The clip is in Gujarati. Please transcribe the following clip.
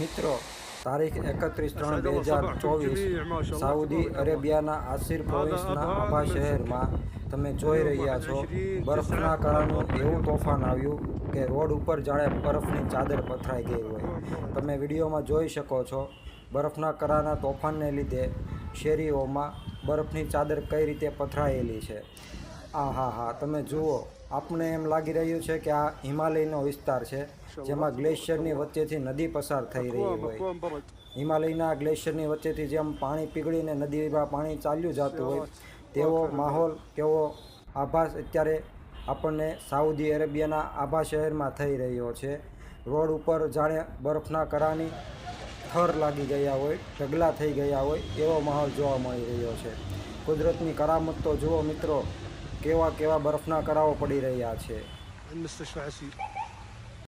મિત્રો તારીખ એકત્રીસ ત્રણ બે હજાર ચોવીસ સાઉદી અરેબિયાના આસિર પ્રોવિન્સના આભા શહેરમાં તમે જોઈ રહ્યા છો બરફના કારણે એવું તોફાન આવ્યું કે રોડ ઉપર જાણે બરફની ચાદર પથરાઈ ગઈ હોય. તમે વિડીયોમાં જોઈ શકો છો બરફના કરાના તોફાનને લીધે શેરીઓમાં બરફની ચાદર કઈ રીતે પથરાયેલી છે. આ હા હા. તમે જુઓ આપણે એમ લાગી રહ્યું છે કે આ હિમાલયનો વિસ્તાર છે જેમાં ગ્લેશિયરની વચ્ચેથી નદી પસાર થઈ રહી હોય. હિમાલયના ગ્લેશિયરની વચ્ચેથી જેમ પાણી પીગળીને નદીમાં પાણી ચાલ્યું જતું હોય તેવો માહોલ કેવો આભાસ અત્યારે આપણને સાઉદી અરેબિયાના આભા શહેરમાં થઈ રહ્યો છે. રોડ ઉપર જાણે બરફના કરાની થર લાગી ગયા હોય ઢગલા થઈ ગયા હોય એવો માહોલ જોવા મળી રહ્યો છે. કુદરતની કરામત તો જુઓ મિત્રો કેવા કેવા બરફના કરાવો પડી રહ્યા છે.